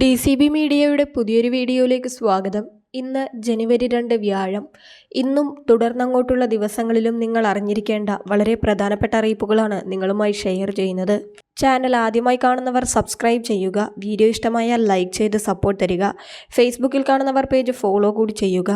D C B മീഡിയയുടെ പുതിയൊരു വീഡിയോയിലേക്ക് സ്വാഗതം. ഇന്ന് ജനുവരി രണ്ട് വ്യാഴം. ഇന്നും തുടർന്നങ്ങോട്ടുള്ള ദിവസങ്ങളിലും നിങ്ങൾ അറിഞ്ഞിരിക്കേണ്ട വളരെ പ്രധാനപ്പെട്ട അറിയിപ്പുകളാണ് നിങ്ങളുമായി ഷെയർ ചെയ്യുന്നത്. ചാനൽ ആദ്യമായി കാണുന്നവർ സബ്സ്ക്രൈബ് ചെയ്യുക വീഡിയോ ഇഷ്ടമായാൽ ലൈക്ക് ചെയ്ത് സപ്പോർട്ട് തരിക ഫേസ്ബുക്കിൽ കാണുന്നവർ പേജ് ഫോളോ കൂടി ചെയ്യുക.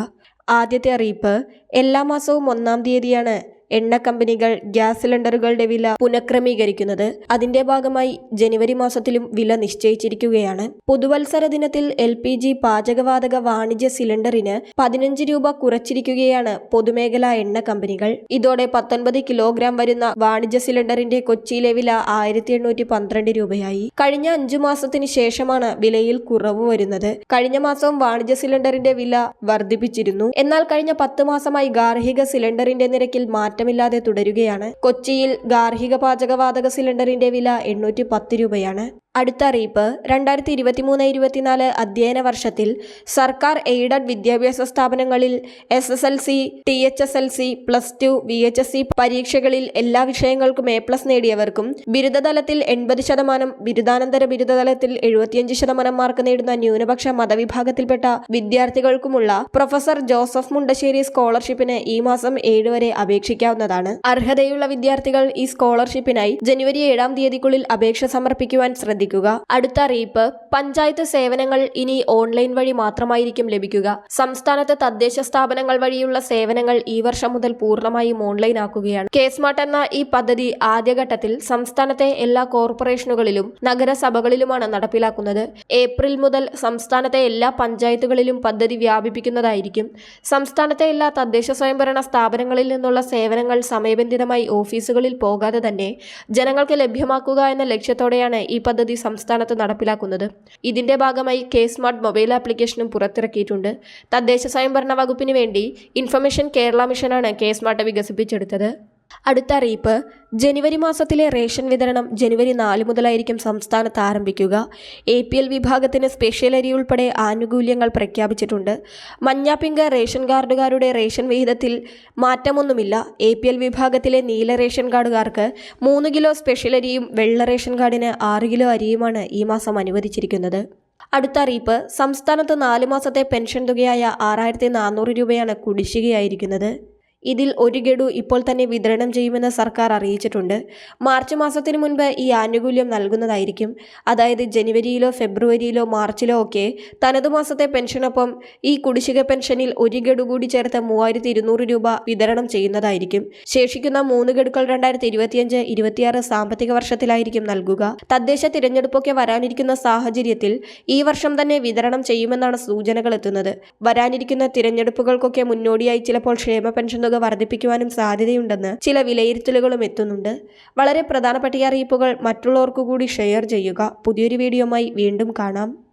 ആദ്യത്തെ അറിയിപ്പ് എല്ലാ മാസവും ഒന്നാം തീയതിയാണ് എണ്ണ കമ്പനികൾ ഗ്യാസ് സിലിണ്ടറുകളുടെ വില പുനഃക്രമീകരിക്കുന്നത് അതിന്റെ ഭാഗമായി ജനുവരി മാസത്തിലും വില നിശ്ചയിച്ചിരിക്കുകയാണ്. പുതുവത്സര ദിനത്തിൽ എൽ പി ജി പാചകവാതക വാണിജ്യ സിലിണ്ടറിന് പതിനഞ്ച് രൂപ കുറച്ചിരിക്കുകയാണ് പൊതുമേഖലാ എണ്ണ കമ്പനികൾ. ഇതോടെ പത്തൊൻപത് കിലോഗ്രാം വരുന്ന വാണിജ്യ സിലിണ്ടറിന്റെ കൊച്ചിയിലെ വില ആയിരത്തി എണ്ണൂറ്റി പന്ത്രണ്ട് രൂപയായി. കഴിഞ്ഞ അഞ്ചു മാസത്തിന് ശേഷമാണ് വിലയിൽ കുറവ് വരുന്നത്. കഴിഞ്ഞ മാസവും വാണിജ്യ സിലിണ്ടറിന്റെ വില വർദ്ധിപ്പിച്ചിരുന്നു. എന്നാൽ കഴിഞ്ഞ പത്ത് മാസമായി ഗാർഹിക സിലിണ്ടറിന്റെ നിരക്കിൽ മാറ്റമില്ലാതെ തുടരുകയാണ്. കൊച്ചിയിൽ ഗാർഹിക പാചകവാതക സിലിണ്ടറിന്റെ വില എണ്ണൂറ്റി പത്ത് രൂപയാണ്. അടുത്ത അറിയിപ്പ് രണ്ടായിരത്തി ഇരുപത്തിമൂന്ന് ഇരുപത്തിനാല് അധ്യയന വർഷത്തിൽ സർക്കാർ എയ്ഡഡ് വിദ്യാഭ്യാസ സ്ഥാപനങ്ങളിൽ S S L C T H S L C plus two V H S C പരീക്ഷകളിൽ എല്ലാ വിഷയങ്ങൾക്കും എ പ്ലസ് നേടിയവർക്കും ബിരുദതലത്തിൽ എൺപത് ശതമാനം ബിരുദാനന്തര ബിരുദതലത്തിൽ എഴുപത്തിയഞ്ച് ശതമാനം മാർക്ക് നേടുന്ന ന്യൂനപക്ഷ മതവിഭാഗത്തിൽപ്പെട്ട വിദ്യാർത്ഥികൾക്കുമുള്ള പ്രൊഫസർ ജോസഫ് മുണ്ടശ്ശേരി സ്കോളർഷിപ്പിന് ഈ മാസം ഏഴ് വരെ അപേക്ഷിക്കാവുന്നതാണ്. അർഹതയുള്ള വിദ്യാർത്ഥികൾ ഈ സ്കോളർഷിപ്പിനായി ജനുവരി ഏഴാം തീയതിക്കുള്ളിൽ അപേക്ഷ സമർപ്പിക്കുവാൻ ശ്രദ്ധിക്കുക അടുത്ത അറിയിപ്പ് പഞ്ചായത്ത് സേവനങ്ങൾ ഇനി ഓൺലൈൻ വഴി മാത്രമായിരിക്കും ലഭിക്കുക. സംസ്ഥാനത്ത് തദ്ദേശ സ്ഥാപനങ്ങൾ വഴിയുള്ള സേവനങ്ങൾ ഈ വർഷം മുതൽ പൂർണമായും ഓൺലൈൻ ആക്കുകയാണ്. കേസ്മാർട്ട് എന്ന ഈ പദ്ധതി ആദ്യഘട്ടത്തിൽ സംസ്ഥാനത്തെ എല്ലാ കോർപ്പറേഷനുകളിലും നഗരസഭകളിലുമാണ് നടപ്പിലാക്കുന്നത്. ഏപ്രിൽ മുതൽ സംസ്ഥാനത്തെ എല്ലാ പഞ്ചായത്തുകളിലും പദ്ധതി വ്യാപിപ്പിക്കുന്നതായിരിക്കും. സംസ്ഥാനത്തെ എല്ലാ തദ്ദേശ സ്വയംഭരണ സ്ഥാപനങ്ങളിൽ നിന്നുള്ള സേവനങ്ങൾ സമയബന്ധിതമായി ഓഫീസുകളിൽ പോകാതെ തന്നെ ജനങ്ങൾക്ക് ലഭ്യമാക്കുക എന്ന ലക്ഷ്യത്തോടെയാണ് ഈ പദ്ധതി സംസ്ഥാനത്ത് നടപ്പിലാക്കുന്നത്. ഇതിന്റെ ഭാഗമായി കെ സ്മാർട്ട് മൊബൈൽ ആപ്ലിക്കേഷനും പുറത്തിറക്കിയിട്ടുണ്ട്. തദ്ദേശ സ്വയംഭരണ വകുപ്പിന് വേണ്ടി ഇൻഫർമേഷൻ കേരള മിഷനാണ് കെ സ്മാർട്ട് വികസിപ്പിച്ചെടുത്തത്. അടുത്ത അറിയിപ്പ്. ജനുവരി മാസത്തിലെ റേഷൻ വിതരണം ജനുവരി നാല് മുതലായിരിക്കും സംസ്ഥാനത്ത് ആരംഭിക്കുക. എ പി എൽ വിഭാഗത്തിന് സ്പെഷ്യൽ അരി ഉൾപ്പെടെ ആനുകൂല്യങ്ങൾ പ്രഖ്യാപിച്ചിട്ടുണ്ട്. മഞ്ഞാപ്പിങ്ക റേഷൻ കാർഡുകാരുടെ റേഷൻ വിഹിതത്തിൽ മാറ്റമൊന്നുമില്ല. എ പി എൽ വിഭാഗത്തിലെ നീല റേഷൻ കാർഡുകാർക്ക് മൂന്ന് കിലോ സ്പെഷ്യൽ അരിയും വെള്ള റേഷൻ കാർഡിന് ആറ് കിലോ അരിയുമാണ് ഈ മാസം അനുവദിച്ചിരിക്കുന്നത്. അടുത്ത അറിയിപ്പ്. സംസ്ഥാനത്ത് നാല് മാസത്തെ പെൻഷൻ തുകയായ ആറായിരത്തി നാനൂറ് രൂപയാണ് കുടിശ്ശികയായിരിക്കുന്നത്. ഇതിൽ ഒരു ഗഡു ഇപ്പോൾ തന്നെ വിതരണം ചെയ്യുമെന്ന് സർക്കാർ അറിയിച്ചിട്ടുണ്ട്. മാർച്ച് മാസത്തിന് മുൻപ് ഈ ആനുകൂല്യം നൽകുന്നതായിരിക്കും. അതായത് ജനുവരിയിലോ ഫെബ്രുവരിയിലോ മാർച്ചിലോ ഒക്കെ തനതു മാസത്തെ പെൻഷനൊപ്പം ഈ കുടിശ്ശിക പെൻഷനിൽ ഒരു ഗഡു കൂടി ചേർത്ത് മൂവായിരത്തി ഇരുന്നൂറ് രൂപ വിതരണം ചെയ്യുന്നതായിരിക്കും. ശേഷിക്കുന്ന മൂന്ന് ഗഡുക്കൾ രണ്ടായിരത്തി ഇരുപത്തിയഞ്ച് ഇരുപത്തിയാറ് സാമ്പത്തിക വർഷത്തിലായിരിക്കും നൽകുക. തദ്ദേശ തിരഞ്ഞെടുപ്പൊക്കെ വരാനിരിക്കുന്ന സാഹചര്യത്തിൽ ഈ വർഷം തന്നെ വിതരണം ചെയ്യുമെന്നാണ് സൂചനകൾ എത്തുന്നത്. വരാനിരിക്കുന്ന തിരഞ്ഞെടുപ്പുകൾക്കൊക്കെ മുന്നോടിയായി ചിലപ്പോൾ ക്ഷേമ പെൻഷൻ തുക വർദ്ധിപ്പിക്കുവാനും സാധ്യതയുണ്ടെന്ന് ചില വിലയിരുത്തലുകളും എത്തുന്നുണ്ട്. വളരെ പ്രധാനപ്പെട്ട അറിയിപ്പുകൾ മറ്റുള്ളവർക്കു കൂടി ഷെയർ ചെയ്യുക. പുതിയൊരു വീഡിയോമായി വീണ്ടും കാണാം.